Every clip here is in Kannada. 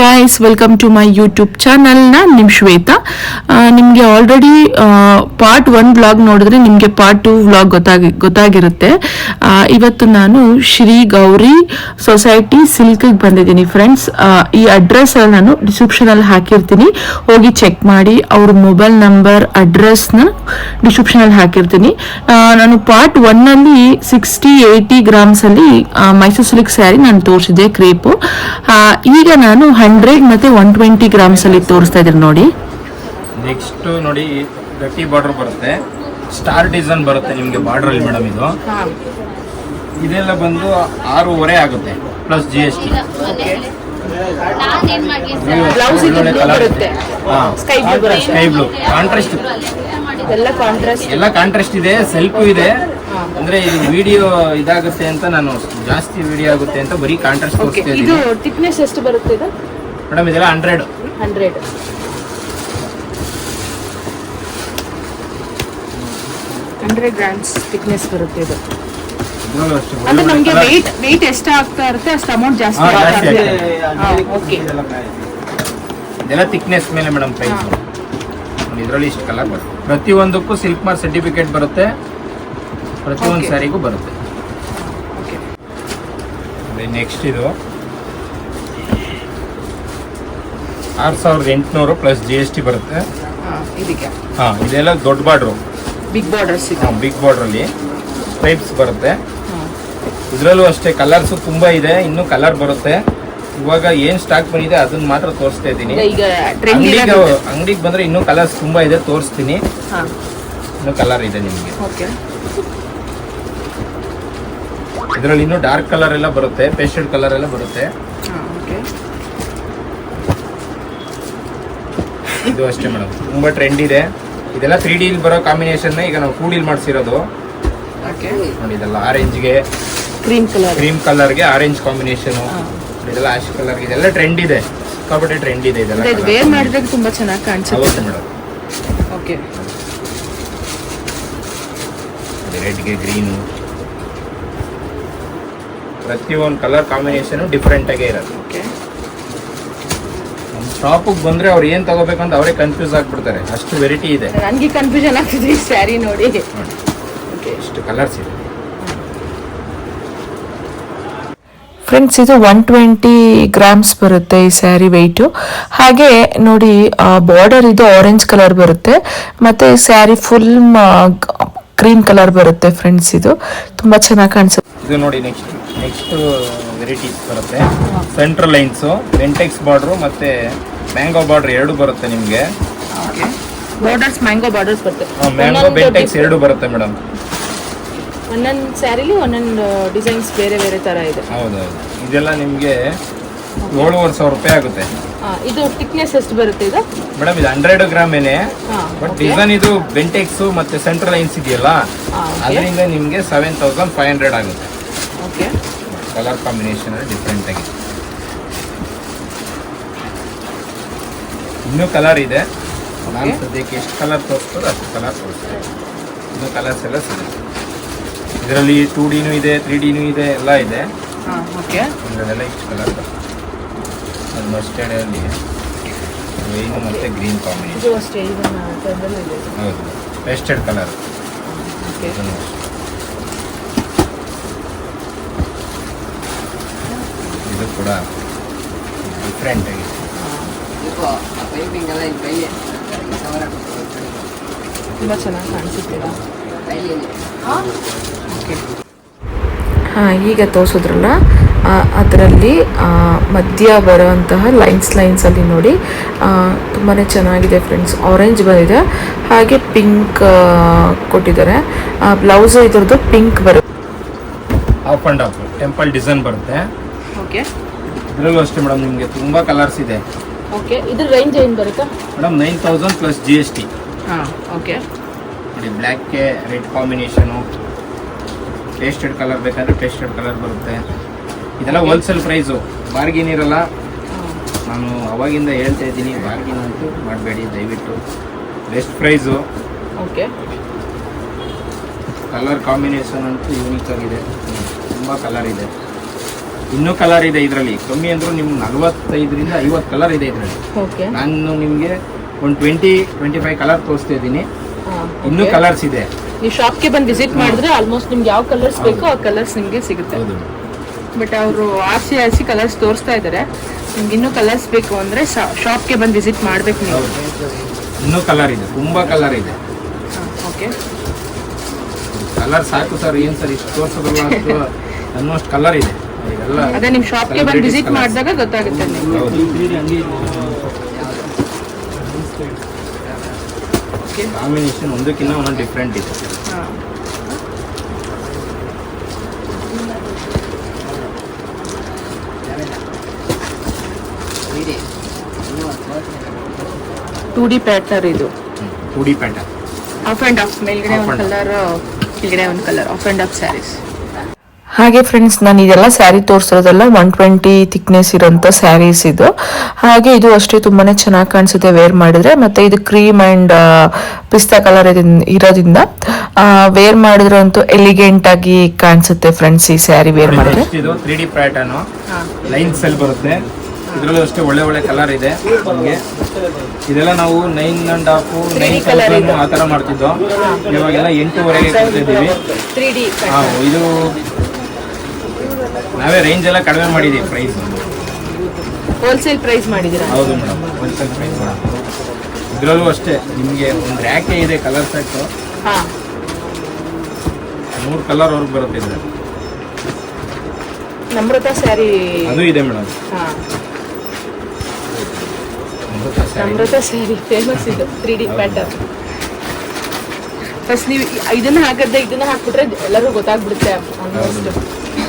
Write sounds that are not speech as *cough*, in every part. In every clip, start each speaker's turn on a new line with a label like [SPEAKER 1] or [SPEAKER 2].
[SPEAKER 1] Guys welcome to my YouTube channel ನಾನು ನಿಮ್ಮ ಶ್ವೇತಾ. ನಿಮಗೆ ಆಲ್ರೆಡಿ ಪಾರ್ಟ್ ಒನ್ ವ್ಲಾಗ್ ನೋಡಿದ್ರೆ ನಿಮಗೆ ಪಾರ್ಟ್ ಟು ವ್ಲಾಗ್ ಗೊತ್ತಾಗಿ, ಗೊತ್ತಾಗಿರುತ್ತೆ. ಇವತ್ತು ನಾನು ಶ್ರೀ ಗೌರಿ ಸೊಸೈಟಿ ಸಿಲ್ಕ್ಗೆ ಬಂದಿದ್ದೀನಿ ಫ್ರೆಂಡ್ಸ್ ಈ ಅಡ್ರೆಸ್ ನಾನು ಡಿಸ್ಕ್ರಿಪ್ಷನ್ ಅಲ್ಲಿ ಹಾಕಿರ್ತೀನಿ. ಹೋಗಿ ಚೆಕ್ ಮಾಡಿ ಅವ್ರ ಮೊಬೈಲ್ ನಂಬರ್ ಅಡ್ರೆಸ್ನ ಡಿಸ್ಕ್ರಿಪ್ಷನ್ ಅಲ್ಲಿ ಹಾಕಿರ್ತೀನಿ. ನಾನು ಪಾರ್ಟ್ ಒನ್ನಲ್ಲಿ ಸಿಕ್ಸ್ಟಿ ಏಯ್ಟಿ ಗ್ರಾಮ್ಸಲ್ಲಿ ಮೈಸೂರು ಸಿಲ್ಕ್ ಸ್ಯಾರಿ ನಾನು ತೋರಿಸಿದೆ ಕ್ರೇಪು ಈಗ ನಾನು ಹಂಡ್ರೆಡ್ ಮತ್ತೆ ಒನ್ ಟ್ವೆಂಟಿ ಗ್ರಾಮ್ಸ್ ಅಲ್ಲಿ ತೋರಿಸ್ತಾ ಇದ್ದೀನಿ ನೋಡಿ.
[SPEAKER 2] ನೆಕ್ಸ್ಟ್ ನೋಡಿ ಗಟ್ಟಿ ಬಾರ್ಡರ್ ಬರುತ್ತೆ. ಸ್ಟಾರ್ ಡಿಸೈನ್ ಬರುತ್ತೆ ನಿಮಗೆ ಬಾರ್ಡರ್ ಅಲ್ಲಿ ಮೇಡಮ್ ಇದು. ಇದೆಲ್ಲ ಬಂದು ಆರೂವರೆ ಆಗುತ್ತೆ plus G S T sky blue contrast
[SPEAKER 1] ಎಲ್ಲ ಕಾಂಟ್ರಾಸ್ಟ್
[SPEAKER 2] ಇದೆ ಸೆಲ್ಫ್ ಇದೆ. ಅಂದ್ರೆ ಇದು ವಿಡಿಯೋ ಇದಾಗುತ್ತೆ ಅಂತ ನಾನು ಜಾಸ್ತಿ ವಿಡಿಯೋ ಆಗುತ್ತೆ ಅಂತ ಬರೀ ಕಾಂಟ್ರಾಸ್ಟ್ ತೋರಿಸ್ತಾ
[SPEAKER 1] ಇದು
[SPEAKER 2] ಇದ್ದೀನಿ.
[SPEAKER 1] ಥಿಕ್ನೆಸ್ ಎಷ್ಟು ಬರುತ್ತೆ ಇದು?
[SPEAKER 2] ಮೇಡಮ್ ಇದೆಲ್ಲ hundred
[SPEAKER 1] hundred. Hundred grams thickness ಬರುತ್ತೆ ಇದು. ಅಂದ್ರೆ ನಮ್ಗೆ ವೆಯ್ಟ್ ವೆಯ್ಟ್ ಎಷ್ಟು ಆಗ್ತಾ ಇರುತ್ತೆ ಅಷ್ಟು ಅಮೌಂಟ್ ಜಾಸ್ತಿ
[SPEAKER 2] ಹಾ,
[SPEAKER 1] ಆಗ್ತಾ
[SPEAKER 2] ಜಾಸ್ತಿ ಆಗುತ್ತೆ.
[SPEAKER 1] ಓಕೆ
[SPEAKER 2] ಇದೆಲ್ಲ ಥಿಕ್ನೆಸ್ ಮೇಲೆ ಮೇಡಮ್ ಪ್ರೈಸ್ ಇದರಲ್ಲಿ ಇಷ್ಟು ಕಲರ್ ಬರುತ್ತೆ. ಪ್ರತಿಯೊಂದಕ್ಕೂ ಸಿಲ್ಕ್ ಮಾರ್ ಸರ್ಟಿಫಿಕೇಟ್ ಬರುತ್ತೆ. ಪ್ರತಿಯೊಂದು
[SPEAKER 1] Okay.
[SPEAKER 2] ಸ್ಯಾರಿಗೂ ಬರುತ್ತೆ. ನೆಕ್ಸ್ಟ್ ಇದು. ಆರು ಸಾವಿರದ ಎಂಟುನೂರು ಪ್ಲಸ್ ಜಿ ಎಸ್ ಟಿ ಬರುತ್ತೆ.
[SPEAKER 1] ಹಾ ಇದಕ್ಕೆ.
[SPEAKER 2] ಹಾಂ ಇದೆಲ್ಲ ದೊಡ್ಡ ಬಾರ್ಡ್ರು
[SPEAKER 1] ಬಿಗ್ ಬಾರ್ಡರ್ಸ್ ಹಾಂ
[SPEAKER 2] ಬಿಗ್ ಬಾರ್ಡ್ರಲ್ಲಿ ಸ್ಟ್ರೈಪ್ಸ್ ಬರುತ್ತೆ. ಇದರಲ್ಲೂ ಅಷ್ಟೇ ಕಲರ್ಸು ತುಂಬ ಇದೆ ಇನ್ನೂ ಕಲರ್ ಬರುತ್ತೆ. ಇವಾಗ ಏನು ಸ್ಟಾಕ್ ಬಂದಿದೆ ಅದನ್ನ ಮಾತ್ರ ತೋರಿಸ್ತಾ ಇದ್ದೀನಿ. ಅಂಗಡಿಗೆ ಬಂದ್ರೆ ಇನ್ನೂ ಕಲರ್ಸ್ ತುಂಬಾ ಇದೆ ತೋರಿಸ್ತೀನಿ. ಇನ್ನೂ ಕಲರ್ ಇದೆ ನಿಮಗೆ. ಇದರಲ್ಲಿ ಇನ್ನೂ ಡಾರ್ಕ್ ಕಲರ್ ಎಲ್ಲ ಬರುತ್ತೆ ಪೇಸ್ಟೆಡ್ ಕಲರ್ ಎಲ್ಲ ಬರುತ್ತೆ
[SPEAKER 1] ಹಾ ಓಕೆ
[SPEAKER 2] ಇದು ಅಷ್ಟೇ ಮೇಡಮ್. ತುಂಬ ಟ್ರೆಂಡ್ ಇದೆ. ಇದೆಲ್ಲ ತ್ರೀ ಡಿಲ್ ಬರೋ ಕಾಂಬಿನೇಷನ್ ಈಗ ನಾವು ಟೂ ಡೀಲ್ ಮಾಡಿಸಿರೋದು.
[SPEAKER 1] ಓಕೆ
[SPEAKER 2] ನೋಡಿ ಇದೆಲ್ಲ ಆರೆಂಜ್ಗೆ
[SPEAKER 1] ಕ್ರೀಮ್ ಕಲರ್
[SPEAKER 2] ಕ್ರೀಮ್ ಕಲರ್ಗೆ ಆರೆಂಜ್ ಕಾಂಬಿನೇಷನ್ ಇದೆಲ್ಲ ಆಶ್ ಕಲರ್ ಇದೆಲ್ಲ ಟ್ರೆಂಡ್ ಇದೆ. ಸಿಕ್ಕಾಪಟ್ಟೆ ಟ್ರೆಂಡ್ ಇದೆ ಇದೆಲ್ಲ
[SPEAKER 1] ಇದು ವೇರ್ ಮಾಡಿದ್ರೆ ತುಂಬಾ ಚೆನ್ನಾಗಿ ಕಾಣಿಸುತ್ತೆ.
[SPEAKER 2] ಮೇಡಮ್.
[SPEAKER 1] ಓಕೆ
[SPEAKER 2] ರೆಡ್ಗೆ ಗ್ರೀನು ಪ್ರತಿಯೊಂದು ಕಲರ್ ಕಾಂಬಿನೇಷನ್ ಡಿಫ್ರೆಂಟಾಗೇ ಇರೋದು
[SPEAKER 1] ಓಕೆ
[SPEAKER 2] ಶಾಪಿಗೆ ಬಂದ್ರೆ ಅವ್ರು ಏನ್ ತಗೋಬೇಕಂತ ಅವರೇ ಕನ್ಫ್ಯೂಸ್ ಆಗ್ಬಿಡ್ತಾರೆ. ಅಷ್ಟು ವೆರೈಟಿ ಇದೆ.
[SPEAKER 1] ನನಗೆ ಕನ್ಫ್ಯೂಷನ್ ಆಗ್ತಿದೆ ಈ ಸ್ಯಾರಿ ನೋಡಿ.
[SPEAKER 2] ಇಷ್ಟು ಕಲರ್ಸ್ ಇದೆ.
[SPEAKER 1] ಫ್ರೆಂಡ್ಸ್ ಇದು ಒನ್ ಟ್ವೆಂಟಿ ಗ್ರಾಮ್ಸ್ ಬರುತ್ತೆ ಈ ಸ್ಯಾರಿ ವೆಯ್ಟು ಹಾಗೆ ನೋಡಿ ಬಾರ್ಡರ್ ಇದು ಆರೆಂಜ್ ಕಲರ್ ಬರುತ್ತೆ. ಮತ್ತೆ ಈ ಸ್ಯಾರಿ ಫುಲ್ ಗ್ರೀನ್ ಕಲರ್ ಬರುತ್ತೆ ಫ್ರೆಂಡ್ಸ್ ಇದು. ತುಂಬಾ ಚೆನ್ನಾಗಿ ಕಾಣಿಸುತ್ತೆ.
[SPEAKER 2] ಇದು ನೋಡಿ ನೆಕ್ಸ್ಟ್ ನೆಕ್ಸ್ಟ್ ವೆರೈಟೀಸ್ ಬರುತ್ತೆ. ಸೆಂಟ್ರಲ್ ಲೈನ್ಸು ವೆಂಟೆಕ್ಸ್ ಬಾರ್ಡ್ರು ಮತ್ತು ಮ್ಯಾಂಗೋ ಬಾರ್ಡ್ರ್ ಎರಡು ಬರುತ್ತೆ ನಿಮಗೆ.
[SPEAKER 1] ಬಾರ್ಡರ್ಸ್ ಮ್ಯಾಂಗೋ ಬಾರ್ಡರ್ಸ್ ಬರುತ್ತೆ.
[SPEAKER 2] ಮ್ಯಾಂಗೋ ಬೆಂಟೆಕ್ಸ್ ಎರಡು ಬರುತ್ತೆ ಮೇಡಮ್
[SPEAKER 1] ಒಂದೊಂದು ಸ್ಯಾರಿಲಿ ಒಂದೊಂದು ಡಿಸೈನ್ಸ್ ಬೇರೆ ಬೇರೆ ಥರ ಇದೆ.
[SPEAKER 2] ಹೌದೌದು. ಇದೆಲ್ಲ ನಿಮಗೆ ಏಳುವರೆ ಸಾವಿರ ರೂಪಾಯಿ ಆಗುತ್ತೆ.
[SPEAKER 1] ಇದು ಥಿಕ್ನೆಸ್ ಎಷ್ಟು ಬರುತ್ತೆ ಇದು?
[SPEAKER 2] ಮೇಡಮ್ ಇದು ಹಂಡ್ರೆಡ್ ಗ್ರಾಮ್ ಏನೇ ಬಟ್. ಡಿಸೈನ್ ಇದು ಬೆಂಟೆಕ್ಸ್ ಮತ್ತೆ ಸೆಂಟ್ರಲ್ ಲೈನ್ಸ್ ಇದೆಯಲ್ಲ ಅದರಿಂದ ನಿಮಗೆ ಸೆವೆನ್ ತೌಸಂಡ್ ಫೈವ್ ಹಂಡ್ರೆಡ್ ಆಗುತ್ತೆ.
[SPEAKER 1] ಓಕೆ.
[SPEAKER 2] ಕಲರ್ ಕಾಂಬಿನೇಷನ್ ಡಿಫ್ರೆಂಟ್ ಆಗಿ. ಇನ್ನೂ ಕಲರ್ ಇದೆ. ನಾನು. ಸದ್ಯಕ್ಕೆ ಎಷ್ಟು ಕಲರ್ ತೋರಿಸ್ತದೆ ಅಷ್ಟು ಕಲರ್ ತೋರಿಸ್ತದೆ ಇನ್ನೂ ಕಲರ್ಸ್ ಎಲ್ಲ ಸಿಗುತ್ತೆ. ಇದರಲ್ಲಿ ಟೂ ಡಿನೂ ಇದೆ ತ್ರೀ ಡಿನೂ ಇದೆ ಎಲ್ಲ ಇದೆ.
[SPEAKER 1] ಓಕೆ.
[SPEAKER 2] ಇದರಲ್ಲೆಲ್ಲ ಇಷ್ಟು ಕಲರ್ ಅದು ಮಸ್ಟರ್ಡಲ್ಲಿ ವೈನು ಮತ್ತು ಗ್ರೀನ್ ಕಾಂಬಿನೇಷನ್
[SPEAKER 1] ಇದನ್ನ
[SPEAKER 2] ಹೌದು. Pasted colour
[SPEAKER 1] okay.
[SPEAKER 2] ಕೂಡ ಡಿಫ್ರೆಂಟ್ ಆಗಿದೆ
[SPEAKER 1] ತುಂಬ ಚೆನ್ನಾಗಿ ಕಾಣಿಸುತ್ತಿಲ್ಲ. ಈಗ ತೋರಿಸಿದ್ರಲ್ಲ ಅದರಲ್ಲಿ ಮಧ್ಯ ಬರುವಂತಹ ಲೈನ್ಸ್ ಲೈನ್ಸ್ ಅಲ್ಲಿ ನೋಡಿ. ತುಂಬಾ ಚೆನ್ನಾಗಿದೆ ಫ್ರೆಂಡ್ಸ್ ಆರೆಂಜ್ ಬಂದಿದೆ. ಹಾಗೆ ಪಿಂಕ್ ಕೊಟ್ಟಿದ್ದಾರೆ. ಬ್ಲೌಸ್ ಇದ್ರದ್ದು ಪಿಂಕ್ ಬರುತ್ತೆ
[SPEAKER 2] off and off temple design ಬರುತ್ತೆ.
[SPEAKER 1] ಓಕೆ.
[SPEAKER 2] ಇದರಲ್ಲೂ ಅಷ್ಟೇ ಮೇಡಮ್ ನಿಮಗೆ ತುಂಬ ಕಲರ್ಸ್ ಇದೆ.
[SPEAKER 1] ಓಕೆ ಇದ್ರ ರೇಂಜ್ ಏನು ಬರುತ್ತಾ?
[SPEAKER 2] Madam nine thousand plus G S T
[SPEAKER 1] ಹಾಂ ಓಕೆ.
[SPEAKER 2] ನೋಡಿ ಬ್ಲ್ಯಾಕ್ಗೆ ರೆಡ್ ಕಾಂಬಿನೇಷನು ಟೇಸ್ಟೆಡ್ ಕಲರ್ ಬೇಕಾದ್ರೆ ಟೇಸ್ಟೆಡ್ ಕಲರ್ ಬರುತ್ತೆ. ಇದೆಲ್ಲ ಹೋಲ್ಸೇಲ್ ಪ್ರೈಸು ಬಾರ್ಗಿನ್ ಇರಲ್ಲ. ನಾನು ಅವಾಗಿಂದ ಹೇಳ್ತಾ ಇದ್ದೀನಿ ಬಾರ್ಗಿನ್ ಅಂತೂ ಮಾಡಬೇಡಿ ದಯವಿಟ್ಟು. Best price
[SPEAKER 1] okay.
[SPEAKER 2] Colour combination ಅಂತೂ ಯೂನಿಕ್ ಆಗಿದೆ. ತುಂಬ ಕಲರ್ ಇದೆ. ಇನ್ನೂ ಕಲರ್ ಇದೆ ಇದರಲ್ಲಿ. ಕಮ್ಮಿ ಅಂದ್ರೂ ನಿಮ್ಗೆ ನಲ್ವತ್ತೈದರಿಂದ ಐವತ್ತು ಕಲರ್ ಇದೆ ಇದರಲ್ಲಿ.
[SPEAKER 1] ಓಕೆ
[SPEAKER 2] ನಾನು ನಿಮಗೆ ಒಂದು ಟ್ವೆಂಟಿ ಟ್ವೆಂಟಿ ಫೈವ್ ಕಲರ್ ತೋರಿಸ್ತಾ ಇದ್ದೀನಿ. ಇನ್ನೂ ಕಲರ್ಸ್ ಇದೆ.
[SPEAKER 1] ನೀವು ಶಾಪ್ಗೆ ಬಂದು ವಿಸಿಟ್ ಮಾಡಿದ್ರೆ ಆಲ್ಮೋಸ್ಟ್ ನಿಮ್ಗೆ ಯಾವ ಕಲರ್ಸ್ ಬೇಕೋ ಆ ಕಲರ್ಸ್ ನಿಮಗೆ ಸಿಗುತ್ತೆ. ಬಟ್ ಅವರು ಆರ್ಸಿ ಆರ್ಸಿ ಕಲರ್ಸ್ ತೋರಿಸ್ತಾ ಇದ್ದಾರೆ ನಿಮ್ಗೆ ಇನ್ನೂ ಕಲರ್ಸ್ ಬೇಕು ಅಂದರೆ ಶಾಪ್ಗೆ ಬಂದು ವಿಸಿಟ್ ಮಾಡ್ಬೇಕು ನೀವು.
[SPEAKER 2] ಇನ್ನೂ ಕಲರ್ ಇದೆ. ತುಂಬ ಕಲರ್ ಇದೆ.
[SPEAKER 1] ಓಕೆ
[SPEAKER 2] ಕಲರ್ ಸಾಕು ಸರ್. ಏನು ಸರ್ ಇಷ್ಟು ತೋರಿಸೋದಲ್ಲ *laughs* ಅನ್ನೋಷ್ಟು ಕಲರ್ ಇದೆ.
[SPEAKER 1] ಅದೇ ನಿಮ್ಮ ಶಾಪ್ಗೆ ಬಂದು ವಿಸಿಟ್ ಮಾಡಿದಾಗ ಗೊತ್ತಾಗುತ್ತೆ
[SPEAKER 2] ಕಾಂಬಿನೇಷನ್ ಒಂದಕ್ಕಿಂತ ಒಂದೊಂದು ಡಿಫ್ರೆಂಟ್ ಇದೆ.
[SPEAKER 1] ಟೂ ಡಿ ಪ್ಯಾಟರ್ ಇದು.
[SPEAKER 2] Two D pattern
[SPEAKER 1] half and half ಮೇಲ್ಗಡೆ ಒಂದು ಕಲರ್ ಕೆಳಗಡೆ ಒಂದು colour half and half saris
[SPEAKER 3] ಹಾಗೆ ಫ್ರೆಂಡ್ಸ್ ನಾನು ಇದೆಲ್ಲ ಸ್ಯಾರಿ ತೋರಿಸಿರೋದೆಲ್ಲ ಒನ್ ಟ್ವೆಂಟಿ ಥಿಕ್ನೆಸ್ ಇರೋಂಥ ಸ್ಯಾರೀಸ್ ಇದು. ಹಾಗೆ ಇದು ಅಷ್ಟೇ ತುಂಬಾನೇ ಚೆನ್ನಾಗಿ ಕಾಣಿಸುತ್ತೆ ವೇರ್ ಮಾಡಿದ್ರೆ. ಮತ್ತೆ ಇದು ಕ್ರೀಮ್ ಆ್ಯಂಡ್ ಪಿಸ್ತಾ ಕಲರ್ ಇರೋದ್ರಿಂದ ವೇರ್ ಮಾಡಿದ್ರೆ ಅಂತೂ ಎಲಿಗೆಂಟ್ ಆಗಿ ಕಾಣಿಸುತ್ತೆ ಫ್ರೆಂಡ್ಸ್ ಈ ಸ್ಯಾರಿ ವೇರ್ ಮಾಡಿದ್ರೆ.
[SPEAKER 2] ಇದು ತ್ರೀ ಡಿ ಪ್ಯಾಟರ್ನ್ ಲೈನ್ಸ್ ಅಲ್ಲಿ ಬರುತ್ತೆ. ಇದರಲ್ಲೂ ಅಷ್ಟೇ ಒಳ್ಳೆ ಒಳ್ಳೆ ಕಲರ್ ಇದೆ ನಮಗೆ. ಇದೆಲ್ಲ ನಾವು nine and half nine
[SPEAKER 1] colour.
[SPEAKER 2] ಆ ಥರ ಮಾಡ್ತಿದ್ದೋ. ಇವಾಗೆಲ್ಲ ಎಂಟೂವರೆಗೆ ಕೊಡ್ತಿದ್ದೀವಿ. ಇದು ನಾವೇ ರೇಂಜ್ ಎಲ್ಲ ಕಡಿಮೆ ಮಾಡಿದ್ದೀವಿ ಪ್ರೈಸ್
[SPEAKER 1] ಹೋಲ್ಸೇಲ್ ಪ್ರೈಸ್ ಮಾಡಿದ್ದೀರಾ?
[SPEAKER 2] ಹೌದು ಮೇಡಮ್ ಹೋಲ್ಸೇಲ್ ಪ್ರೈಸ್ ಮೇಡಮ್ ಇದರಲ್ಲೂ ಅಷ್ಟೇ. ನಿಮಗೆ ಒಂದು ರ್ಯಾಕೆ ಇದೆ ಕಲರ್ ಸೆಟ್
[SPEAKER 1] ಹಾಂ.
[SPEAKER 2] ಮೂರು ಕಲರ್ ಅವ್ರಿಗೆ ಬರುತ್ತೆ ಇದೆ
[SPEAKER 1] ನಮ್ರತ ಸ್ಯಾರಿ
[SPEAKER 2] ಅದು ಇದೆ ಮೇಡಮ್
[SPEAKER 1] ಹಾಂ. ನಮ್ರತ ಸ್ಯಾರಿ ಫೇಮಸ್ ಇದು. ತ್ರೀ ಡಿ ಪ್ಯಾಟರ್ನ್ ಫಸ್ಟ್ ನೀವು ಇದನ್ನ ಹಾಕಿದ್ರೆ ಇದನ್ನ ಹಾಕ್ಬಿಟ್ರೆ ಎಲ್ಲರೂ ಗೊತ್ತಾಗ್ಬಿಡುತ್ತೆ ಆಲ್ಮೋಸ್ಟ್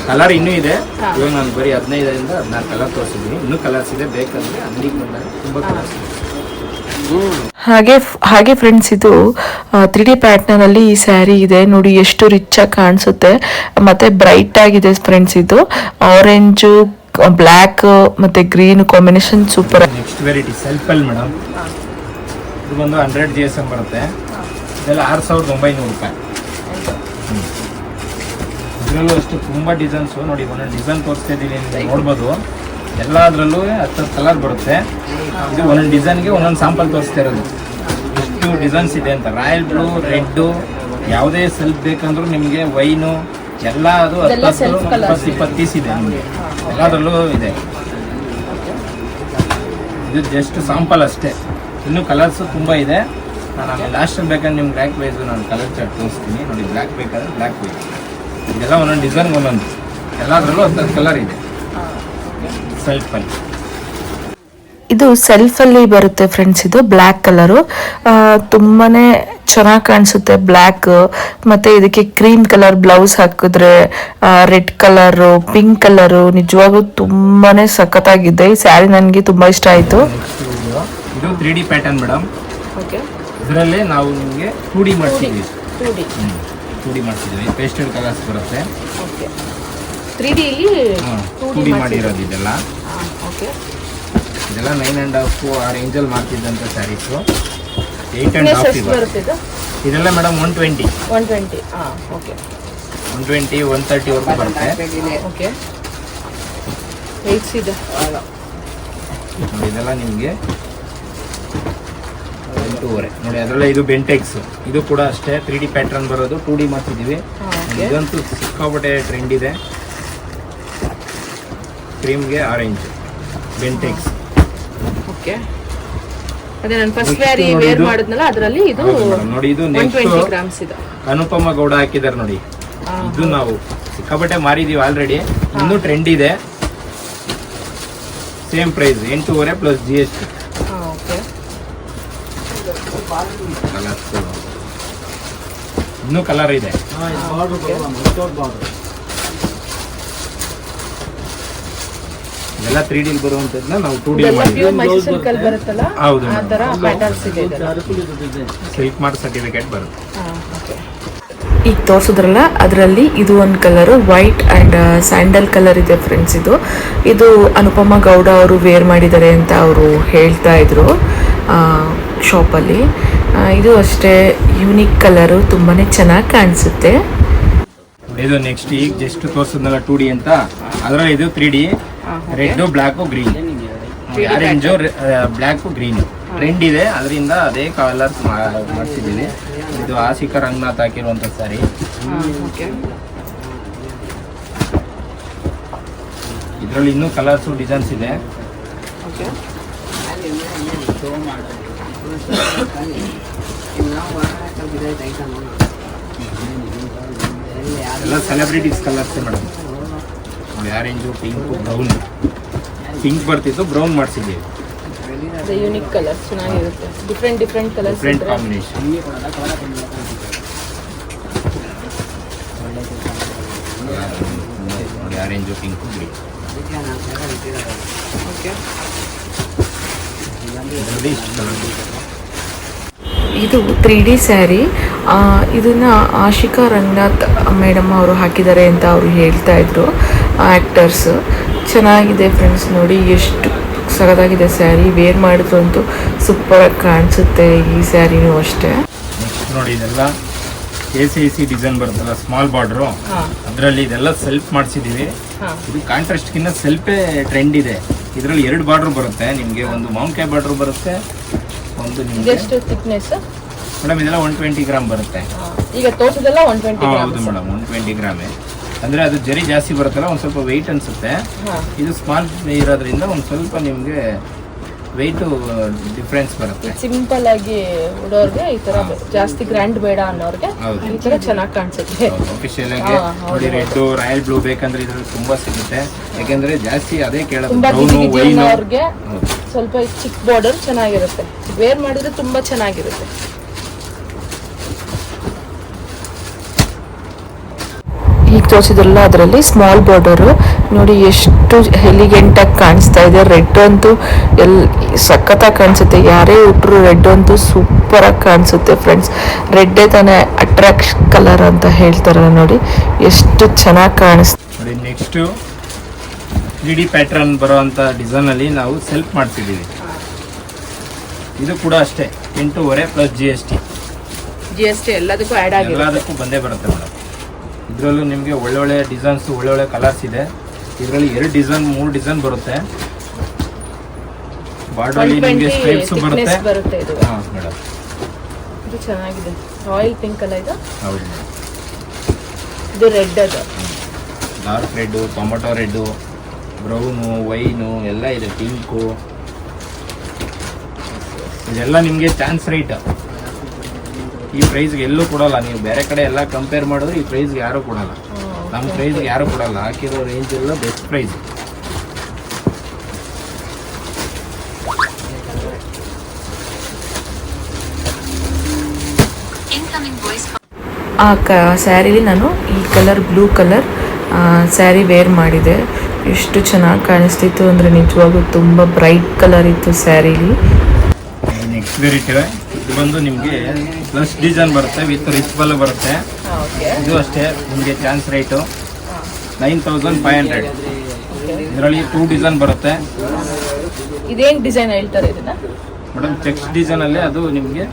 [SPEAKER 2] ಕಲರ್ ಇನ್ನೂ ಇದೆ. ಇವಾಗ ನಾನು ಬರೀ ಹದಿನೈದರಿಂದ ಹದಿನಾರು ಕಲರ್ ತೋರಿಸಿದ್ದೀನಿ. ಇನ್ನೂ ಕಲರ್ಸ್ ಇದೆ. ಬೇಕಂದ್ರೆ ಅಂಗಡಿಗೆ ಬಂದಾಗ ತುಂಬ ಕಲರ್ಸ್ ಇದೆ.
[SPEAKER 3] ಹಾಗೆ ಹಾಗೆ ಫ್ರೆಂಡ್ಸ್ ಇದು ತ್ರೀ ಡಿ ಪ್ಯಾಟ್ನಲ್ಲಿ ಅಲ್ಲಿ ಈ ಸ್ಯಾರಿ ಇದೆ. ನೋಡಿ ಎಷ್ಟು ರಿಚ್ ಆಗಿ ಕಾಣಿಸುತ್ತೆ. ಮತ್ತೆ ಬ್ರೈಟ್ ಆಗಿದೆ ಫ್ರೆಂಡ್ಸ್ ಇದು. ಆರೆಂಜು ಬ್ಲ್ಯಾಕ್ ಮತ್ತೆ green combination super
[SPEAKER 2] next variety shelf ಅಲ್ಲಿ ಮೇಡಮ್ ಇದು ಬಂದು ಹಂಡ್ರೆಡ್ ಜಿ ಎಸ್ ಎಂ ಬರುತ್ತೆ. ಇದೆಲ್ಲ ಆರು ಸಾವಿರದ ಒಂಬೈನೂರು ರೂಪಾಯಿ. ಇದರಲ್ಲೂ ಅಷ್ಟು ತುಂಬ ಡಿಸೈನ್ಸು ನೋಡಿ ಒಂದೊಂದು ಡಿಸೈನ್ ತೋರಿಸ್ತಾ ಇದ್ದೀನಿ ನೀವು ನೋಡ್ಬೋದು. ಎಲ್ಲದರಲ್ಲೂ ಹತ್ತು ಕಲರ್ ಬರುತ್ತೆ. ಇದು ಒಂದೊಂದು ಡಿಸೈನ್ಗೆ ಒಂದೊಂದು ಸ್ಯಾಂಪಲ್ ತೋರಿಸ್ತಾ ಇರೋದು. ಎಷ್ಟು ಡಿಸೈನ್ಸ್ ಇದೆ ಅಂತ. ರಾಯಲ್ ಬ್ಲೂ ರೆಡ್ಡು ಯಾವುದೇ ಸೆಲ್ಫ್ ಬೇಕಂದ್ರೂ ನಿಮಗೆ ವೈನು ಎಲ್ಲ ಅದು
[SPEAKER 1] ಹತ್ತು.
[SPEAKER 2] ಇಪ್ಪತ್ತು ಇಪ್ಪತ್ತು ಪೀಸ್ ಇದೆ ನಿಮಗೆ. ಎಲ್ಲದರಲ್ಲೂ ಇದೆ. ಇದು ಜಸ್ಟ್ ಸ್ಯಾಂಪಲ್ ಅಷ್ಟೇ. ಇನ್ನೂ ಕಲರ್ಸು ತುಂಬ ಇದೆ. ನಾನು ಆಮೇಲೆ ಲಾಸ್ಟಲ್ಲಿ ಬೇಕಾದ್ರೆ ನಿಮ್ಗೆ ಬ್ಲ್ಯಾಕ್ ವೈಸು ನಾನು ಕಲರ್ ಚಾರ್ಟ್ ತೋರಿಸ್ತೀನಿ. ನೋಡಿ ಬ್ಲ್ಯಾಕ್ ಬೇಕಾದ್ರೆ ಬ್ಲ್ಯಾಕ್ ವೈಸ್ ಇದೆಲ್ಲ ಒಂದೊಂದು ಡಿಸೈನ್ ಒಂದೊಂದು. ಎಲ್ಲದರಲ್ಲೂ ಒಂದೊಂದು ಕಲರ್ ಇದೆ. ಸೆಲ್ಫಲ್ಲಿ
[SPEAKER 3] ಇದು ಸೆಲ್ಫ್ ಅಲ್ಲಿ ಬರುತ್ತೆ ಫ್ರೆಂಡ್ಸ್ ಇದು ಬ್ಲ್ಯಾಕ್ ಕಲರು ತುಂಬಾನೇ ಚೆನ್ನಾಗಿ ಕಾಣಿಸುತ್ತೆ ಬ್ಲ್ಯಾಕ್ ಮತ್ತೆ ಇದಕ್ಕೆ ಕ್ರೀಮ್ ಕಲರ್ ಬ್ಲೌಸ್ ಹಾಕಿದ್ರೆ ರೆಡ್ ಕಲರು ಪಿಂಕ್ ಕಲರು ನಿಜವಾಗೂ ತುಂಬಾನೇ ಸಖತ್ತಾಗಿದೆ. ಈ ಸ್ಯಾರಿ ನನಗೆ ತುಂಬಾ ಇಷ್ಟ ಆಯ್ತು.
[SPEAKER 2] ಇದು ತ್ರೀ ಡಿ ಪ್ಯಾಟರ್ನ್ ಮೇಡಮ್ ಇದರಲ್ಲೇ ನಾವು ನಿಮಗೆ ಟೂ ಡಿ ಮಾಡ್ತಿದ್ವಿ
[SPEAKER 1] ಟೂ ಡಿ
[SPEAKER 2] ಪೇಸ್ಟೆಡ್ ಕಲರ್ಸ್ ಬರುತ್ತೆ.
[SPEAKER 1] ಓಕೆ ತ್ರೀ ಡಿಲಿ ಟೂ
[SPEAKER 2] ಟೂ
[SPEAKER 1] ಡಿ
[SPEAKER 2] ಡಿ ಮಾಡಿರೋದು ಇದೆಲ್ಲ.
[SPEAKER 1] ಹಾಂ ಓಕೆ
[SPEAKER 2] ಇದೆಲ್ಲ ನೈನ್ ಆ್ಯಂಡ್ ಹಾಫ್ ಆ ರೇಂಜಲ್ಲಿ ಮಾಡ್ತಿದ್ದಂಥ ಸ್ಯಾರೀಸು ಏಯ್ಟ್ ಆ್ಯಂಡ್ ಹಾಫ್
[SPEAKER 1] ಬರುತ್ತೆ ಇದು?
[SPEAKER 2] ಇದೆಲ್ಲ madam one twenty
[SPEAKER 1] one twenty ಹಾಂ ಓಕೆ
[SPEAKER 2] ಒನ್ ಟ್ವೆಂಟಿ ಒನ್ ತರ್ಟಿವರೆಗೂ ಬರುತ್ತೆ.
[SPEAKER 1] ಓಕೆ ಇದೆ.
[SPEAKER 2] ನೋಡಿ ಇದೆಲ್ಲ ನಿಮಗೆ ಎಂಟೂವರೆ. ನೋಡಿ ಅದರಲ್ಲೇ ಇದು ಬೆಂಟೆಕ್ಸ್ ಇದು ಕೂಡ ಅಷ್ಟೇ ತ್ರೀ ಡಿ ಪ್ಯಾಟ್ರನ್ ಬರೋದು ಟೂ ಡಿ ಮಾಡ್ತಿದ್ದೀವಿ. ಇದಂತೂ ಸಿಕ್ಕಾಪಟ್ಟೆ ಟ್ರೆಂಡ್ ಇದೆ. ಕ್ರೀಮ್ಗೆ ಆರೆಂಜ್ ಬೆಂಟೆಕ್ಸ್
[SPEAKER 1] ಓಕೆ ಅದೇ ನಾನು ಫಸ್ಟ್
[SPEAKER 2] Next ನೋಡಿ
[SPEAKER 1] ವೇರ್
[SPEAKER 2] ಇದು-
[SPEAKER 1] ಮಾಡಿದ್ನಲ್ಲ ಅದರಲ್ಲಿ ಇದು
[SPEAKER 2] ನೋಡಿ ಇದು
[SPEAKER 1] ಒನ್
[SPEAKER 2] ನೆಕ್ಸ್ಟ್
[SPEAKER 1] ಗ್ರಾಮ್ಸ್ ಇದು.
[SPEAKER 2] ಅನುಪಮ ಗೌಡ ಹಾಕಿದ್ದಾರೆ ನೋಡಿ. ಇದು ನಾವು ಸಿಕ್ಕಾಪಟ್ಟೆ ಮಾರಿದೀವಿ ಆಲ್ರೆಡಿ ಇನ್ನೂ ಟ್ರೆಂಡ್ ಇದೆ. ಸೇಮ್ ಪ್ರೈಸ್ ಎಂಟೂವರೆ plus G S T colours. ಇನ್ನೂ ಕಲರ್ ಇದೆ. ಎಲ್ಲ ತ್ರೀ ಡಿಲ್ ಬರುವಂತದ್ನ ನಾವು ಟೂ ಡಿ ಹೌದು ಸಿಲ್ಕ್ ಮಾರ್ಕ್ ಸರ್ಟಿಫಿಕೇಟ್ ಬರುತ್ತೆ.
[SPEAKER 3] ಈಗ ತೋರಿಸಿದ್ರಲ್ಲ ಅದರಲ್ಲಿ ಇದು ಒಂದು colour white and sandal colour ಇದೆ ಫ್ರೆಂಡ್ಸ್ ಇದು. ಇದು ಅನುಪಮ ಗೌಡ ಅವರು ವೇರ್ ಮಾಡಿದ್ದಾರೆ ಅಂತ ಅವರು ಹೇಳ್ತಾ ಇದ್ರು. ಶಾಪಲ್ಲಿ ಇದು ಅಷ್ಟೇ ಯೂನಿಕ್ ಕಲರು ತುಂಬಾ ಚೆನ್ನಾಗಿ ಕಾಣಿಸುತ್ತೆ.
[SPEAKER 2] ಇದು ನೆಕ್ಸ್ಟ್ ಈಗ ಜಸ್ಟ್ ತೋರಿಸಿದ್ನಲ್ಲ ಟೂ ಡಿ ಅಂತ. ಅದರಲ್ಲಿ ಇದು three D red black green orange black green trend ಇದೆ ಅದರಿಂದ ಅದೇ ಕಲರ್ಸ್ ಮಾಡಿಸಿದ್ದೀನಿ. ಇದು ಆಸಿಕ ರಂಗನಾಥ್ ಹಾಕಿರುವಂಥ ಸಾರಿ ಇದರಲ್ಲಿ ಇನ್ನೂ ಕಲರ್ಸು ಡಿಸೈನ್ಸ್ ಇದೆ.
[SPEAKER 1] ಓಕೆ
[SPEAKER 2] ಎಲ್ಲ ಸೆಲೆಬ್ರಿಟೀಸ್ ಕಲರ್ಸ್ ಮೇಡಮ್. ನೋಡಿ ಆರೆಂಜು ಪಿಂಕು ಬ್ರೌನ್ ಪಿಂಕ್ ಬರ್ತಿತ್ತು ಬ್ರೌನ್ ಮಾಡಿಸಿದ್ದೀವಿ.
[SPEAKER 1] ಯುನಿಕ್ ಯೂನಿಕ್ ಕಲರ್ ಚೆನ್ನಾಗಿರುತ್ತೆ. Different different colours
[SPEAKER 2] different combination ನೋಡಿ ಆರೆಂಜು ಪಿಂಕು ಗ್ರೀನ್
[SPEAKER 1] ಓಕೆ.
[SPEAKER 3] ಇದು ತ್ರೀ ಡಿ ಸ್ಯಾರಿ ಇದನ್ನ ಆಶಿಕಾ ರಂಗನಾಥ್ ಮೇಡಮ್ ಅವರು ಹಾಕಿದ್ದಾರೆ ಅಂತ ಅವರು ಹೇಳ್ತಾ ಇದ್ರು ಆ್ಯಕ್ಟರ್ಸ್ ಚೆನ್ನಾಗಿದೆ ಫ್ರೆಂಡ್ಸ್ ನೋಡಿ ಎಷ್ಟು ಸಗದಾಗಿದೆ ಸ್ಯಾರಿ. ವೇರ್ ಮಾಡಿದ್ರು ಅಂತೂ ಸೂಪರಾಗಿ ಕಾಣಿಸುತ್ತೆ ಈ ಸ್ಯಾರಿನೂ ಅಷ್ಟೇ.
[SPEAKER 2] ನೋಡಿ ಇದೆಲ್ಲ ಎ ಸಿ ಸಿ ಡಿಸೈನ್ ಬರುತ್ತಲ್ಲ ಸ್ಮಾಲ್ ಬಾರ್ಡ್ರು ಅದರಲ್ಲಿ ಇದೆಲ್ಲ ಸೆಲ್ಫ್ ಮಾಡಿಸಿದ್ದೀವಿ. ಇದು ಕಾಂಟ್ರಾಸ್ಟ್ಗಿನ್ನ ಸೆಲ್ಫೇ ಟ್ರೆಂಡ್ ಇದೆ. ಇದರಲ್ಲಿ ಎರಡು ಬಾರ್ಡ್ರ್ ಬರುತ್ತೆ. ನಿಮಗೆ ಒಂದು ಮೌಂಟೆ ಬಾರ್ಡ್ರ್ ಬರುತ್ತೆ ಒಂದು ನಿಮಗೆ
[SPEAKER 1] ಎಷ್ಟು ಥಿಕ್ನೆಸ್
[SPEAKER 2] ಮೇಡಮ್ ಇದೆಲ್ಲ ಒನ್ ಟ್ವೆಂಟಿ ಗ್ರಾಮ್ ಬರುತ್ತೆ.
[SPEAKER 1] ಈಗ ತೋಟದೆಲ್ಲ ಒನ್ ಟ್ವೆಂಟಿ
[SPEAKER 2] ಹೌದು ಮೇಡಮ್ ಒನ್ ಟ್ವೆಂಟಿ ಗ್ರಾಮೇ ಅಂದರೆ ಅದು ಜರಿ ಜಾಸ್ತಿ ಬರುತ್ತಲ್ಲ ಒಂದು ಸ್ವಲ್ಪ ವೆಯ್ಟ್ ಅನಿಸುತ್ತೆ. ಇದು ಸ್ಮಾಲ್ ಇರೋದ್ರಿಂದ ಒಂದು ಸ್ವಲ್ಪ ನಿಮಗೆ ವೆಯ್ಟು ಡಿಫ್ರೆನ್ಸ್ ಬರುತ್ತೆ.
[SPEAKER 1] ಸಿಂಪಲ್ ಆಗಿ ಉಡೋರ್ಗೆ ಈ ತರ ಜಾಸ್ತಿ ಗ್ರ್ಯಾಂಡ್ ಬೇಡ ಅನ್ನೋರ್ಗೆ. ಈ ತರ ಚೆನ್ನಾಗಿ ಕಾಣಿಸುತ್ತೆ.
[SPEAKER 2] ಅಫಿಷಿಯಲ್ ಆಗಿ ನೋಡಿ ರೆಡ್ ರಾಯಲ್ ಬ್ಲೂ ಬೇಕಂದ್ರೆ ಇದ್ರಲ್ಲಿ ತುಂಬಾ ಸಿಗುತ್ತೆ. ಯಾಕೆಂದ್ರೆ ಜಾಸ್ತಿ ಅದೇ ಕೇಳೋದು.
[SPEAKER 1] ಅವ್ರಿಗೆ ಸ್ವಲ್ಪ ಈ ಚಿಕ್ಕ ಬಾರ್ಡರ್ ಚೆನ್ನಾಗಿರುತ್ತೆ. ವೇರ್ ಮಾಡಿದ್ರೆ ತುಂಬಾ ಚೆನ್ನಾಗಿರುತ್ತೆ.
[SPEAKER 3] ಈಗ ತೋರಿಸಿದ್ರಲ್ಲ ಅದರಲ್ಲಿ ಸ್ಮಾಲ್ ಬಾರ್ಡರು ನೋಡಿ ಎಷ್ಟು ಎಲಿಗೆಂಟಾಗಿ ಕಾಣಿಸ್ತಾ ಇದೆ. ರೆಡ್ ಅಂತೂ ಎಲ್ ಸಖತ್ತಾಗಿ ಕಾಣಿಸುತ್ತೆ. ಯಾರೇ ಉಟ್ರು ರೆಡ್ ಅಂತೂ ಸೂಪರಾಗಿ ಕಾಣಿಸುತ್ತೆ ಫ್ರೆಂಡ್ಸ್ ರೆಡ್ಡೇ ತಾನೇ ಅಟ್ರಾಕ್ಷನ್ ಕಲರ್ ಅಂತ ಹೇಳ್ತಾರಲ್ಲ ನೋಡಿ. ಎಷ್ಟು ಚೆನ್ನಾಗಿ ಕಾಣಿಸ್ತದೆ
[SPEAKER 2] ನೋಡಿ ನೆಕ್ಸ್ಟ್ ತ್ರೀ ಡಿ ಪ್ಯಾಟ್ರನ್ ಬರೋವಂಥ ಡಿಸೈನಲ್ಲಿ ನಾವು ಸೆಲ್ಫ್ ಮಾಡ್ತಿದ್ದೀವಿ. ಇದು ಕೂಡ ಅಷ್ಟೇ. ಎಂಟೂವರೆ plus G S T
[SPEAKER 1] G S T ಎಲ್ಲದಕ್ಕೂ ಆ್ಯಡ್ ಆಗಿ
[SPEAKER 2] ಎಲ್ಲದಕ್ಕೂ ಬಂದೇ ಬರುತ್ತೆ ಮೇಡಮ್. ಇದರಲ್ಲೂ ನಿಮಗೆ ಒಳ್ಳೊಳ್ಳೆ ಡಿಸೈನ್ಸ್ ಒಳ್ಳೊಳ್ಳೆ ಕಲರ್ಸ್ ಇದೆ. ಇದರಲ್ಲಿ ಎರಡು ಡಿಸೈನ್ ಮೂರು ಡಿಸೈನ್ ಬರುತ್ತೆ. ಬಾರ್ಡರ್ಲಿ ನಿಮಗೆ ಸ್ಟ್ರೈಪ್ಸ್ ಬರುತ್ತೆ.
[SPEAKER 1] ಬರುತ್ತೆ ಇದು.
[SPEAKER 2] ಹಾಂ ಮೇಡಮ್.
[SPEAKER 1] ಇದು ಚೆನ್ನಾಗಿದೆ. ರಾಯಲ್ ಪಿಂಕ್ ಅಲ್ಲ ಇದು?
[SPEAKER 2] ಹೌದು
[SPEAKER 1] ಇದು ರೆಡ್ ಅದು.
[SPEAKER 2] Dark red tomato red brown wine ಎಲ್ಲ ಇದೆ ಪಿಂಕು ಇದೆಲ್ಲ ನಿಮಗೆ ಚಾನ್ಸ್ ರೇಟ್ ಈ ಪ್ರೈಸ್ಗೆ ಎಲ್ಲೂ ಕೊಡಲ್ಲ. ನೀವು ಬೇರೆ ಕಡೆ ಎಲ್ಲ ಕಂಪೇರ್ ಮಾಡಿದ್ರೆ ಈ ಪ್ರೈಸ್ಗೆ ಯಾರೂ ಕೊಡಲ್ಲ. ನಮ್ಮ ಪ್ರೈಸ್ ಯಾರು ಕೊಡಲ್ಲ ಹಾಕಿರೋ ರೇಂಜ್ ಎಲ್ಲ ಬೆಸ್ಟ್ ಪ್ರೈಸ್
[SPEAKER 3] ಆ ಕ ಸ್ಯಾರಿಲಿ ನಾನು ಈ colour blue colour sari wear ಮಾಡಿದೆ. ಎಷ್ಟು ಚೆನ್ನಾಗಿ ಕಾಣಿಸ್ತಿತ್ತು ಅಂದರೆ ನಿಜವಾಗೂ ತುಂಬ ಬ್ರೈಟ್ ಕಲರ್ ಇತ್ತು ಸ್ಯಾರಿಲಿ.
[SPEAKER 2] ನೆಕ್ಸ್ಟ್ ವೆರೈಟಿ ಇದು ಬಂದು ನಿಮಗೆ ಪ್ಲಸ್ ಡಿಸೈನ್ ಬರುತ್ತೆ ವಿತ್ ರಿಚ್ ಬಲ್ಲ ಬರುತ್ತೆ. ಇದು ಅಷ್ಟೇ ನಿಮಗೆ chance rate nine thousand five hundred ಇದರಲ್ಲಿ ಟೂ ಡಿಸೈನ್ ಬರುತ್ತೆ.
[SPEAKER 1] ಇದೇನು ಡಿಸೈನ್ ಹೇಳ್ತಾರೆ ಇದನ್ನ?
[SPEAKER 2] ಮೇಡಮ್ ಚೆಕ್ಸ್ ಡಿಸೈನ್ ಅಲ್ಲಿ ಅದು ನಿಮಗೆ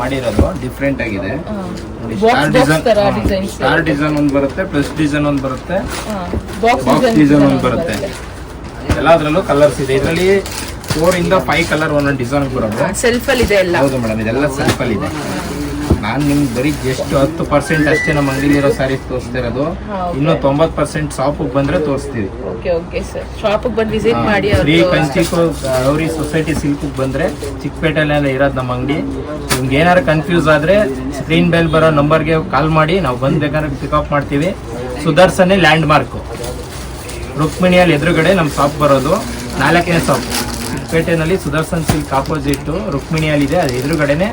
[SPEAKER 2] ಮಾಡಿರೋದು. ಡಿಫ್ರೆಂಟ್ ಆಗಿದೆ. ಸ್ಟಾರ್ ಡಿಸೈನ್ ಸ್ಟಾರ್ ಡಿಸೈನ್ ಒಂದು ಬರುತ್ತೆ ಪ್ಲಸ್ ಡಿಸೈನ್ ಒಂದು ಬರುತ್ತೆ.
[SPEAKER 1] ಬಾಕ್ಸ್
[SPEAKER 2] ಡಿಸೈನ್ ಒಂದು ಬರುತ್ತೆ. ಎಲ್ಲದರಲ್ಲೂ ಕಲರ್ಸ್ ಇದೆ. ಇದರಲ್ಲಿ ಫೋರ್ ಇಂದ ಫೈವ್ ಕಲರ್ ಒಂದೊಂದು ಡಿಸೈನ್ ಬರುತ್ತೆ.
[SPEAKER 1] ಸೆಲ್ಫ್ ಅಲ್ಲಿ ಇದೆ
[SPEAKER 2] ಹೌದು ಮೇಡಮ್ ಇದೆಲ್ಲ ಸಿಂಪಲ್ ಇದೆ. ನಾನು ನಿಮ್ಗೆ ಬರೀ ಜಸ್ಟ್ ಹತ್ತು ಪರ್ಸೆಂಟ್ ಅಷ್ಟೇ ನಮ್ಮ ಅಂಗಡಿಲಿರೋ ಸ್ಯಾರೀಸ್
[SPEAKER 1] ತೋರಿಸ್ತಿರೋದು.
[SPEAKER 2] ಇನ್ನೂ ತೊಂಬತ್ತು ಪರ್ಸೆಂಟ್ ಶಾಪಿಗೆ ಬಂದ್ರೆ ತೋರಿಸ್ತೀವಿ.
[SPEAKER 1] ಓಕೆ ಓಕೆ ಸರ್ ಶಾಪಿಗೆ ಬಂದು ವಿಸಿಟ್ ಮಾಡಿ
[SPEAKER 2] ಶ್ರೀ ಕಂಚಿಕೋ ಗೌರಿ ಸೊಸೈಟಿ ಸಿಲ್ಕಿಗೆ ಬಂದ್ರೆ ಚಿಕ್ಕಪೇಟೆಲ್ಲ ಇರೋದು ನಮ್ಮ ಅಂಗಡಿ. ನಿಮ್ಗೆ ಏನಾರು ಕನ್ಫ್ಯೂಸ್ ಆದ್ರೆ ಸ್ಕ್ರೀನ್ ಬೆಲ್ ಬರೋ ನಂಬರ್ಗೆ ಕಾಲ್ ಮಾಡಿ ನಾವು ಬಂದು ಬೇಕಾದ್ರೆ ಪಿಕಪ್ ಮಾಡ್ತೀವಿ. ಸುದರ್ಶನೇ ಲ್ಯಾಂಡ್ ಮಾರ್ಕ್ ರುಕ್ಮಿಣಿಯಲ್ಲಿ ಎದುರುಗಡೆ ನಮ್ಮ ಶಾಪ್ ಬರೋದು. ನಾಲ್ಕನೇ ಶಾಪ್ ಚಿಕ್ಕಪೇಟೆನಲ್ಲಿ ಸುದರ್ಶನ್ ಸಿಲ್ಕ್ ಆಪೋಸಿಟ್ ರುಕ್ಮಿಣಿಯಲ್ಲಿದೆ. ಅದು ಎದುರುಗಡೆನೆ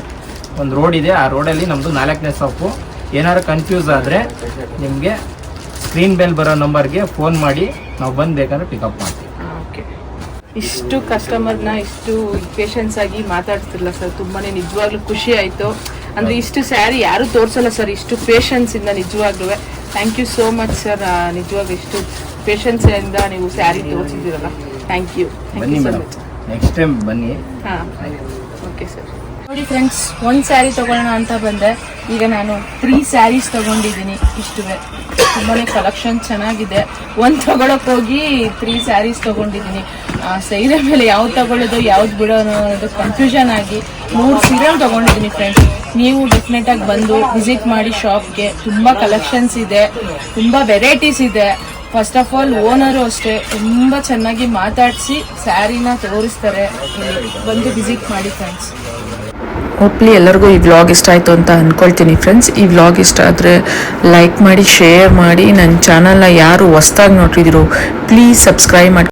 [SPEAKER 2] ಒಂದು ರೋಡ್ ಇದೆ. ಆ ರೋಡಲ್ಲಿ ನಮ್ಮದು ನಾಲ್ಕನೇ ಸ್ಟಾಪು ಏನಾದ್ರು ಕನ್ಫ್ಯೂಸ್ ಆದರೆ ನಿಮಗೆ ಸ್ಕ್ರೀನ್ ಬೆಲ್ ಬರೋ ನಂಬರ್ಗೆ ಫೋನ್ ಮಾಡಿ. ನಾವು ಬಂದು ಬೇಕಾದ್ರೆ ಪಿಕಪ್ ಮಾಡ್ತೀವಿ.
[SPEAKER 1] ಓಕೆ ಇಷ್ಟು ಕಸ್ಟಮರ್ನ ಇಷ್ಟು ಪೇಷನ್ಸ್ ಆಗಿ ಮಾತಾಡ್ತಿರಲ್ಲ ಸರ್ ತುಂಬಾ ನಿಜವಾಗ್ಲೂ ಖುಷಿ ಆಯ್ತು. ಅಂದ್ರೆ ಇಷ್ಟು ಸ್ಯಾರಿ ಯಾರು ತೋರ್ಸಲ್ಲ ಸರ್ ಇಷ್ಟು ಪೇಷನ್ಸ್ ಇಂದ ನಿಜವಾಗ್ಲೂ. Thank you so much sir ನಿಜವಾಗ್ಲೂ ಇಷ್ಟು ಪೇಷನ್ಸ್ ಇಂದ ನೀವು ಸ್ಯಾರಿ ತೋರಿಸಿದ್ದೀರಲ್ಲ. ಥ್ಯಾಂಕ್ ಯು ಥ್ಯಾಂಕ್
[SPEAKER 2] ಬನ್ನಿ
[SPEAKER 1] you so
[SPEAKER 2] madam
[SPEAKER 1] much
[SPEAKER 2] next time ಬನ್ನಿ.
[SPEAKER 1] ಹಾಂ. ಓಕೆ ಸರ್ ನೋಡಿ ಫ್ರೆಂಡ್ಸ್ ಒಂದು ಸ್ಯಾರಿ ತಗೊಳ್ಳೋಣ ಅಂತ ಬಂದೆ. ಈಗ ನಾನು ತ್ರೀ ಸ್ಯಾರೀಸ್ ತಗೊಂಡಿದ್ದೀನಿ ಇಷ್ಟುವೆ. ತುಂಬಾನೇ ಕಲೆಕ್ಷನ್ ಚೆನ್ನಾಗಿದೆ. ಒಂದು ತಗೊಳಕ್ ಹೋಗಿ ತ್ರೀ ಸ್ಯಾರೀಸ್ ತಗೊಂಡಿದ್ದೀನಿ. ಆ, ಸೀರೆ ಮೇಲೆ ಯಾವ್ದು ತಗೊಳ್ಳೋದು ಯಾವ್ದು ಬಿಡೋದು ಅನ್ನೋದು ಕನ್ಫ್ಯೂಷನ್ ಆಗಿ ಮೂರು ಸೀರೆ ತಗೊಂಡಿದ್ದೀನಿ ಫ್ರೆಂಡ್ಸ್ ನೀವು ಡೆಫಿನೆಟ್ ಆಗಿ ಬಂದು ವಿಸಿಟ್ ಮಾಡಿ ಶಾಪ್ಗೆ ತುಂಬಾ ಕಲೆಕ್ಷನ್ಸ್ ಇದೆ. ತುಂಬಾ ವೆರೈಟೀಸ್ ಇದೆ. ಫಸ್ಟ್ ಆಫ್ ಆಲ್ ಓನರು ಅಷ್ಟೇ. ತುಂಬಾ ಚೆನ್ನಾಗಿ ಮಾತಾಡಿಸಿ ಸ್ಯಾರಿನ ತೋರಿಸ್ತಾರೆ. ಬಂದು ವಿಸಿಟ್ ಮಾಡಿ ಫ್ರೆಂಡ್ಸ್
[SPEAKER 3] ಹೋಪ್ಲಿ ಎಲ್ಲರಿಗೂ ಈ ವ್ಲಾಗ್ ಇಷ್ಟ ಆಯಿತು ಅಂತ ಅಂದ್ಕೊಳ್ತೀನಿ ಫ್ರೆಂಡ್ಸ್ ಈ ವ್ಲಾಗ್ ಇಷ್ಟ ಆದರೆ ಲೈಕ್ ಮಾಡಿ ಶೇರ್ ಮಾಡಿ. ನನ್ನ ಚಾನಲ್ನ ಯಾರು ಹೊಸ್ದಾಗಿ ನೋಡ್ತಿದ್ದೀರೋ ಪ್ಲೀಸ್ ಸಬ್ಸ್ಕ್ರೈಬ್ ಮಾಡಿ.